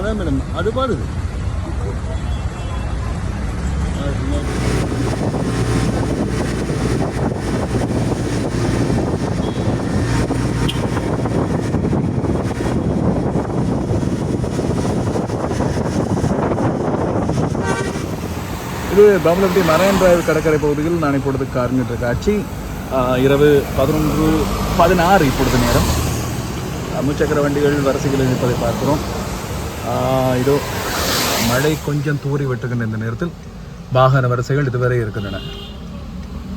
அதான் மேடம் அது பாருது இது பம்பலப்பட்டி மரையன் டிரைவ் கடற்கரை பகுதியில் நான் இப்பொழுது காண்கின்ற காட்சி இரவு பதினொன்று பதினாறு இப்பொழுது நேரம். முச்சக்கர வண்டிகள் வரிசைகளில் நிற்பதை பார்க்கிறோம். இதோ மழை கொஞ்சம் தூறி விட்டுகின்ற இந்த நேரத்தில் வாகன வரிசைகள் இதுவரை இருக்கின்றன.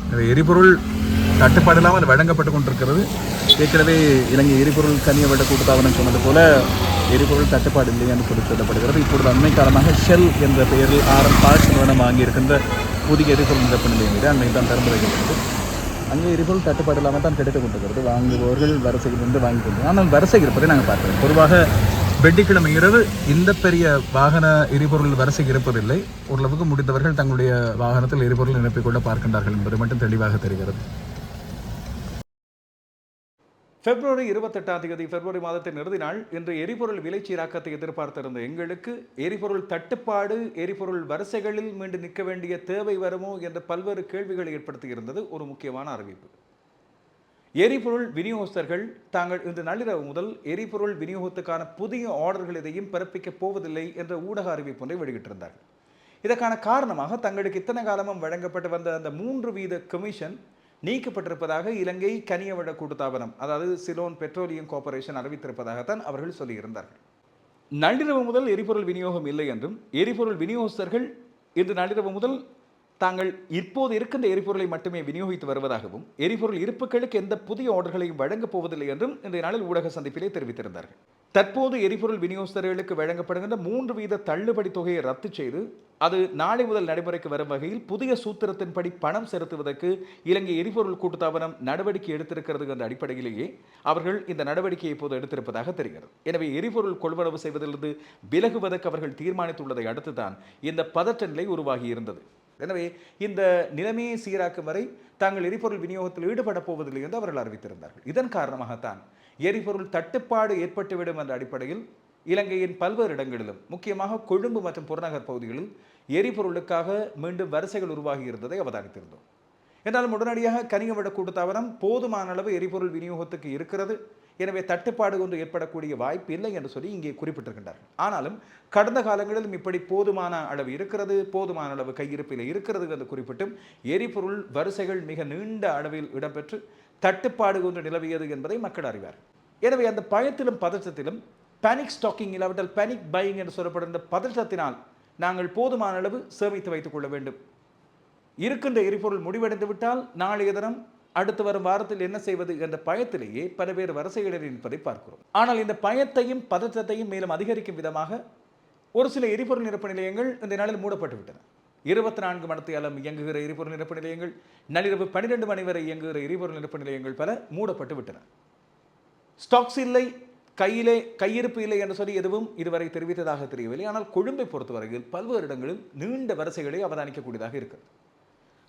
எனவே எரிபொருள் தட்டுப்பாடு இல்லாமல் வழங்கப்பட்டு கொண்டிருக்கிறது. ஏற்கனவே இலங்கை எரிபொருள் கனிய வட்ட கூட்டுத்தாபனம் சொன்னது போல எரிபொருள் தட்டுப்பாடு இல்லை என்று சொல்லி சொல்லப்படுகிறது. இப்பொழுது அண்மை காலமாக ஷெல் என்ற பெயரில் ஆரம் பாஸ் நிறுவனம் வாங்கியிருக்கின்ற புதிய எரிபொருள் நிரப்பு நிலையம் இது அண்மை தான் திறந்து அங்கே எரிபொருள் தட்டுப்பாடு இல்லாமல் தான் கிடைத்துக் கொண்டிருக்கிறது. வாங்குபவர்கள் வரிசையில் வந்து வாங்கி கொண்டு ஆனால் வரிசை இருப்பதை நாங்கள் பார்க்கிறோம். பொதுவாக வெள்ளிக்கிழமை இரவு இந்த பெரிய வாகன எரிபொருள் வரிசை இருப்பதில்லை. ஓரளவுக்கு முடிந்தவர்கள் தங்களுடைய வாகனத்தில் எரிபொருள் நிரப்பிக்கொள்ள பார்க்கின்றார்கள் என்பது மட்டும் தெளிவாக தெரிகிறது. பிப்ரவரி இருபத்தெட்டாம் தேதி பிப்ரவரி மாதத்தின் இறுதி நாள் இன்று எரிபொருள் விலைச்சீராக்கத்தை எதிர்பார்த்திருந்த எங்களுக்கு எரிபொருள் தட்டுப்பாடு எரிபொருள் வரிசைகளில் மீண்டு நிற்க வேண்டிய தேவை வருமோ என்ற பல்வேறு கேள்விகளை ஏற்படுத்தியிருந்தது ஒரு முக்கியமான அறிவிப்பு. எரிபொருள் விநியோகஸ்தர்கள் தாங்கள் இன்று நள்ளிரவு முதல் எரிபொருள் விநியோகத்துக்கான புதிய ஆர்டர்கள் எதையும் பிறப்பிக்கப் போவதில்லை என்ற ஊடக அறிவிப்பு ஒன்றை வெளியிட்டிருந்தார்கள். இதற்கான காரணமாக தங்களுக்கு இத்தனை காலமும் வழங்கப்பட்டு வந்த அந்த மூன்று வீத கமிஷன் நீக்கப்பட்டிருப்பதாக இலங்கை கனியவள கூட்டுத்தாபனம் அதாவது சிலோன் பெட்ரோலியம் கார்பரேஷன் அறிவித்திருப்பதாகத்தான் அவர்கள் சொல்லியிருந்தார்கள். நள்ளிரவு முதல் எரிபொருள் விநியோகம் இல்லை என்றும் எரிபொருள் விநியோகஸ்தர்கள் இன்று நள்ளிரவு முதல் தாங்கள் இப்போது இருக்கின்ற எரிபொருளை மட்டுமே விநியோகித்து வருவதாகவும் எரிபொருள் இருப்புகளுக்கு எந்த புதிய ஆர்டர்களையும் வழங்கப் போவதில்லை என்றும் இன்றைய நாளில் ஊடக சந்திப்பிலே தெரிவித்திருந்தார்கள். தற்போது எரிபொருள் விநியோகஸ்தர்களுக்கு வழங்கப்படுகின்ற மூன்று வீத தள்ளுபடி தொகையை ரத்து செய்து அது நாளை முதல் நடைமுறைக்கு வரும் வகையில் புதிய சூத்திரத்தின்படி பணம் செலுத்துவதற்கு இலங்கை எரிபொருள் கூட்டுத்தாபனம் நடவடிக்கை எடுத்திருக்கிறது என்ற அடிப்படையிலேயே அவர்கள் இந்த நடவடிக்கையை இப்போது எடுத்திருப்பதாக தெரிகிறது. எனவே எரிபொருள் கொள்வனவு செய்வதிலிருந்து விலகுவதற்கு அவர்கள் தீர்மானித்துள்ளதை அடுத்துதான் இந்த பதற்ற நிலை உருவாகி இருந்தது. எனவே இந்த நிலைமையை சீராக்கும் வரை தாங்கள் எரிபொருள் விநியோகத்தில் ஈடுபட போவதில்லை என்று அவர்கள் அறிவித்திருந்தார்கள். இதன் காரணமாகத்தான் எரிபொருள் தட்டுப்பாடு ஏற்பட்டுவிடும் என்ற அடிப்படையில் இலங்கையின் பல்வேறு இடங்களிலும் முக்கியமாக கொழும்பு மற்றும் புறநகர் பகுதிகளில் எரிபொருளுக்காக மீண்டும் வரிசைகள் உருவாகி இருந்ததை அவதானித்திருந்தோம். என்றாலும் உடனடியாக கனியவட கூட்டுத்தாபனம் போதுமான அளவு எரிபொருள் விநியோகத்துக்கு இருக்கிறது. எனவே தட்டுப்பாடு ஒன்று ஏற்படக்கூடிய வாய்ப்பு இல்லை என்று சொல்லி இங்கே குறிப்பிட்டிருக்கின்றார்கள் ஆனாலும் கடந்த காலங்களிலும் இப்படி போதுமான அளவு இருக்கிறது போதுமான அளவு கையிருப்பில் இருக்கிறது என்று குறிப்பிட்டும் எரிபொருள் வரிசைகள் மிக நீண்ட அளவில் இடம்பெற்று தட்டுப்பாடு ஒன்று நிலவியது என்பதை மக்கள் அறிவார். எனவே அந்த பயத்திலும் பதற்றத்திலும் பேனிக் ஸ்டாக்கிங் இல்லாவிட்டால் பேனிக் பையிங் என்று சொல்லப்படுகின்ற பதற்றத்தினால் நாங்கள் போதுமான அளவு சேமித்து வைத்துக் கொள்ள வேண்டும். இருக்கின்ற எரிபொருள் முடிவடைந்து விட்டால் நாளைய தினம் அடுத்து வரும் வாரத்தில் என்ன செய்வது என்ற பயத்திலேயே பல பேர் வரிசைகளில் இருப்பதை பார்க்கிறோம். ஆனால் இந்த பயத்தையும் பதற்றத்தையும் மேலும் அதிகரிக்கும் விதமாக ஒரு சில எரிபொருள் நிரப்பு நிலையங்கள் இந்த நாளில் மூடப்பட்டு விட்டன. இருபத்தி நான்கு மணித்தையாலம் இயங்குகிற எரிபொருள் நிரப்பு நிலையங்கள் நள்ளிரவு பன்னிரெண்டு மணி வரை இயங்குகிற எரிபொருள் நிரப்பு நிலையங்கள் பல மூடப்பட்டு விட்டன. ஸ்டாக்ஸ் இல்லை கையிலே கையிருப்பு இல்லை என்று சொல்லி எதுவும் இதுவரை தெரிவித்ததாக தெரியவில்லை. ஆனால் கொழும்பை பொறுத்தவரையில் பல்வேறு இடங்களில் நீண்ட வரிசைகளை அவதானிக்கக்கூடியதாக இருக்கிறது.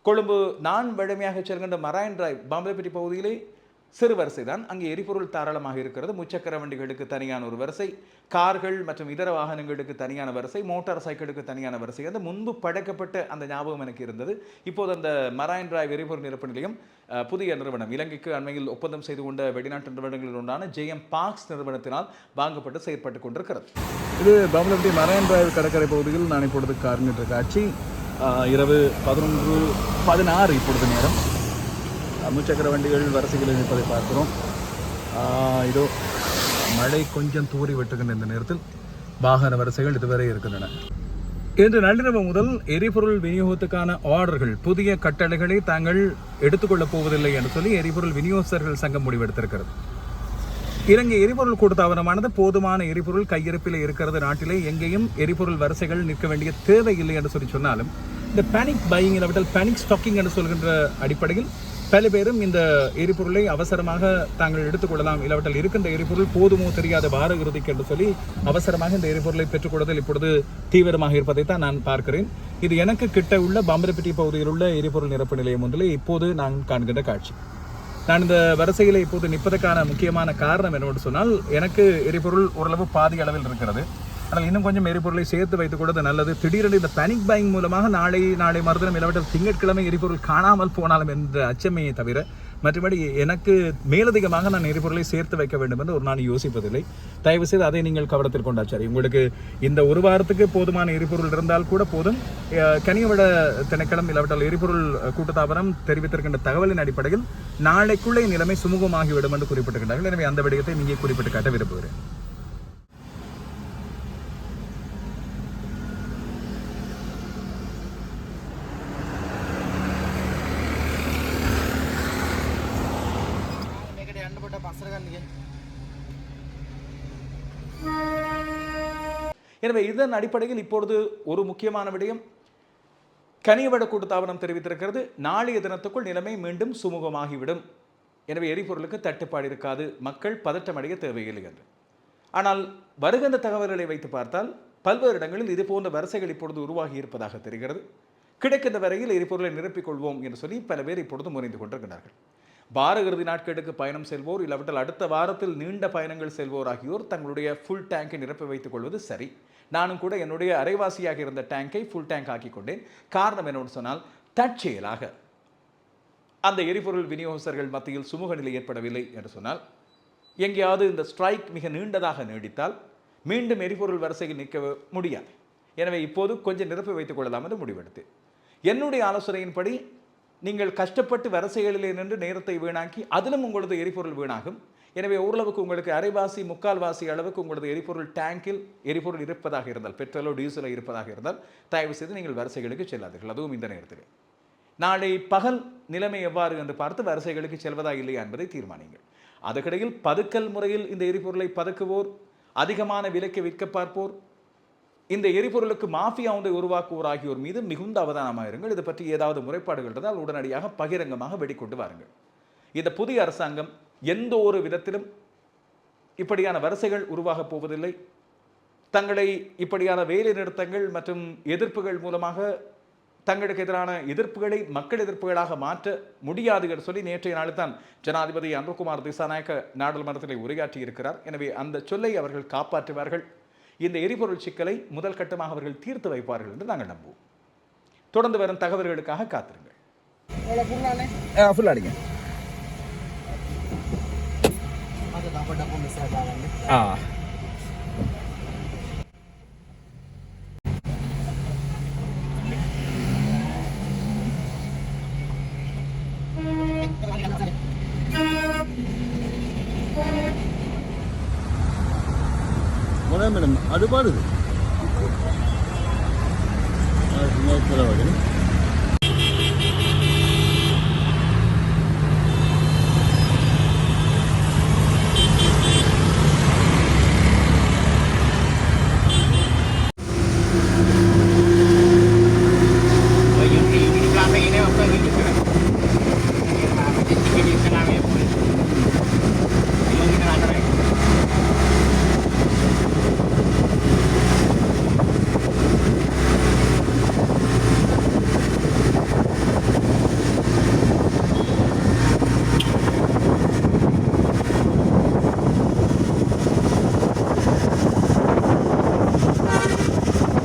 கொழும்பு நான் வழமையாக செல்கின்ற மராயன் டிரைவ் பாம்பேப்பட்டி பகுதியிலே சிறு வரிசை தான் அங்கே எரிபொருள் தாராளமாக இருக்கிறது. முச்சக்கர வண்டிகளுக்கு தனியான ஒரு வரிசை. கார்கள் மற்றும் இதர வாகனங்களுக்கு தனியான வரிசை. மோட்டார் சைக்கிளுக்கு தனியான வரிசை. அந்த முன்பு படைக்கப்பட்ட அந்த ஞாபகம் எனக்கு இருந்தது. இப்போது அந்த மராயன் டிரைவ் எரிபொருள் நிரப்பு நிலையம் புதிய நிறுவனம். இலங்கைக்கு அண்மையில் ஒப்பந்தம் செய்து கொண்ட வெளிநாட்டு நிறுவனங்களில் ஒன்றான ஜேஎம் பார்க்ஸ் நிறுவனத்தினால் வாங்கப்பட்டு செயற்பட்டு கொண்டிருக்கிறது. இது பம்பலப்பட்டி மராயன் டிரைவ் கடற்கரை பகுதியில் நான் இப்பொழுது காண்கின்ற காட்சி. இரவு பதினொன்று பதினாறு இப்பொழுது நேரம். முச்சக்கர வண்டிகள் வரிசைகளில் நிற்பதை பார்க்கிறோம். ஆஹ், இதோ மழை கொஞ்சம் தூறி வெட்டுகின்ற இந்த நேரத்தில் வாகன வரிசைகள் இதுவரை இருக்கின்றன. இன்று நள்ளிரவு முதல் எரிபொருள் விநியோகத்துக்கான ஆர்டர்கள் புதிய கட்டளைகளை தாங்கள் எடுத்துக்கொள்ளப் போவதில்லை என்று சொல்லி எரிபொருள் விநியோகஸ்தர்கள் சங்கம் முடிவெடுத்திருக்கிறது. இலங்கை எரிபொருள் கூட்டுத்தாபனமானது போதுமான எரிபொருள் கையிருப்பில் இருக்கிறது நாட்டிலே. எங்கேயும் எரிபொருள் வரிசைகள் நிற்க வேண்டிய தேவை இல்லை என்று சொல்லி சொன்னாலும் இந்த பேனிக் பையிங் இல்லாவிட்டால் பேனிக் ஸ்டாக்கிங் என்று சொல்கின்ற அடிப்படையில் பல பேரும் இந்த எரிபொருளை அவசரமாக தாங்கள் எடுத்துக்கொள்ளலாம் இல்லாவிட்டால் இருக்கின்ற எரிபொருள் போதுமோ தெரியாத வார இறுதிக்கு என்று சொல்லி அவசரமாக இந்த எரிபொருளை பெற்றுக்கொள்வதில் இப்பொழுது தீவிரமாக இருப்பதை தான் நான் பார்க்கிறேன். இது எனக்கு கிட்ட உள்ள பாம்பரப்பட்டி பகுதியில் உள்ள எரிபொருள் நிரப்பு நிலையம் ஒன்றில் இப்போது நான் காண்கின்ற காட்சி. நான் இந்த வரிசையில் இப்போது நிற்பதற்கான முக்கியமான காரணம் என்னவென்று சொன்னால் எனக்கு எரிபொருள் ஓரளவு பாதி அளவில் இருக்கிறது. ஆனால் இன்னும் கொஞ்சம் எரிபொருளை சேர்த்து வைத்துக் கொள்வது நல்லது. திடீரென இந்த பேனிக் பைங் மூலமாக நாளை நாளை மறுதினம் இல்லாவிட்டால் திங்கட்கிழமை எரிபொருள் காணாமல் போனாலும் என்ற அச்சமையை தவிர மற்றபடி எனக்கு மேலதிகமாக நான் எரிபொருளை சேர்த்து வைக்க வேண்டும் என்று ஒரு நான் யோசிப்பதில்லை. தயவு செய்து அதை நீங்கள் கவனத்தில் கொண்டாச்சாரி உங்களுக்கு இந்த ஒரு வாரத்துக்கு போதுமான எரிபொருள் இருந்தால் கூட போதும். அஹ், கனியவட திணைக்களம் இல்லாவிட்டால் எரிபொருள் கூட்டத்தாபனம் தெரிவித்திருக்கின்ற தகவலின் அடிப்படையில் நாளைக்குள்ளே நிலைமை சுமூகமாகிவிடும் என்று குறிப்பிட்டிருக்கிறார்கள் எனவே அந்த விடயத்தை நீங்கள் குறிப்பிட்டு காட்ட விரும்புகிறேன். எனவே இதன் அடிப்படையில் இப்பொழுது ஒரு முக்கியமான விடயம். கனியவட கூட்டுத்தாபனம் தெரிவித்திருக்கிறது. நாளைய தினத்துக்குள் நிலைமை மீண்டும் சுமூகமாகிவிடும். எனவே எரிபொருளுக்கு தட்டுப்பாடு இருக்காது. மக்கள் பதற்றமடைய தேவையில்லை என்று. ஆனால் வருகின்ற தகவல்களை வைத்து பார்த்தால் பல்வேறு இடங்களில் இது போன்ற வரிசைகள் இப்பொழுது உருவாகி இருப்பதாக தெரிகிறது. கிடைக்கின்ற வரையில் எரிபொருளை நிரப்பிக் கொள்வோம் என்று சொல்லி பல பேர் இப்பொழுது முறைந்து கொண்டிருக்கிறார்கள். வார நாட்களுக்கு பயணம் செல்வோர் இல்லாவிட்டால் அடுத்த வாரத்தில் நீண்ட பயணங்கள் செல்வோர் ஆகியோர் தங்களுடைய ஃபுல் டேங்கை நிரப்பி வைத்துக் கொள்வது சரி. நானும் கூட என்னுடைய அரைவாசியாக இருந்த டேங்கை ஃபுல் டேங்க் ஆக்கி கொண்டேன் காரணம் என்னோடு சொன்னால் தற்செயலாக அந்த எரிபொருள் விநியோகஸ்தர்கள் மத்தியில் சுமூக நிலை ஏற்படவில்லை என்று சொன்னால் எங்கேயாவது இந்த ஸ்ட்ரைக் மிக நீண்டதாக நீடித்தால் மீண்டும் எரிபொருள் வரிசையில் நிற்க முடியாது. எனவே இப்போது கொஞ்சம் நிரப்பி வைத்துக் கொள்ளலாம் என்று முடிவெடுத்து என்னுடைய ஆலோசனையின்படி நீங்கள் கஷ்டப்பட்டு வரிசைகளிலே நின்று நேரத்தை வீணாக்கி அதிலும் உங்களது எரிபொருள் வீணாகும். எனவே ஓரளவுக்கு உங்களுக்கு அரைவாசி முக்கால்வாசி அளவுக்கு உங்களது எரிபொருள் டேங்கில் எரிபொருள் இருப்பதாக இருந்தால் பெட்ரோலோ டீசலோ இருப்பதாக இருந்தால் தயவு செய்து நீங்கள் வரிசைகளுக்கு செல்லாதீர்கள். அதுவும் இந்த நேரத்தில். நாளை பகல் நிலைமை எவ்வாறு என்று பார்த்து வரிசைகளுக்கு செல்வதா இல்லையா என்பதை தீர்மானிங்கள் அதுக்கிடையில் பதுக்கல் முறையில் இந்த எரிபொருளை பதுக்குவோர் அதிகமான விலைக்கு விற்க பார்ப்போர் இந்த எரிபொருளுக்கு மாஃபியா ஒன்றை உருவாக்குவோர் ஆகியோர் மீது மிகுந்த அவதானமாக இருங்கள் இது பற்றி ஏதாவது முறைப்பாடுகள் இருந்தால் உடனடியாக பகிரங்கமாக வெடிக்கொண்டு வாருங்கள். இந்த புதிய அரசாங்கம் எந்த ஒரு விதத்திலும் இப்படியான வரிசைகள் உருவாகப் போவதில்லை. தங்களை இப்படியான வேலை நிறுத்தங்கள் மற்றும் எதிர்ப்புகள் மூலமாக தங்களுக்கு எதிரான எதிர்ப்புகளை மக்கள் எதிர்ப்புகளாக மாற்ற முடியாது என்று சொல்லி நேற்றைய நாளில் தான் ஜனாதிபதி அன்புகுமார் திசாநாயக்க நாடாளுமன்றத்தில் உரையாற்றி இருக்கிறார் எனவே அந்த சொல்லை அவர்கள் காப்பாற்றுவார்கள். இந்த எரிபொருள் சிக்கலை முதல் கட்டமாக அவர்கள் தீர்த்து வைப்பார்கள் என்று நாங்கள் நம்புவோம். தொடர்ந்து வரும் தகவல்களுக்காக காத்திருங்கள். ඔල முதல் மேடம் அது பாடுது.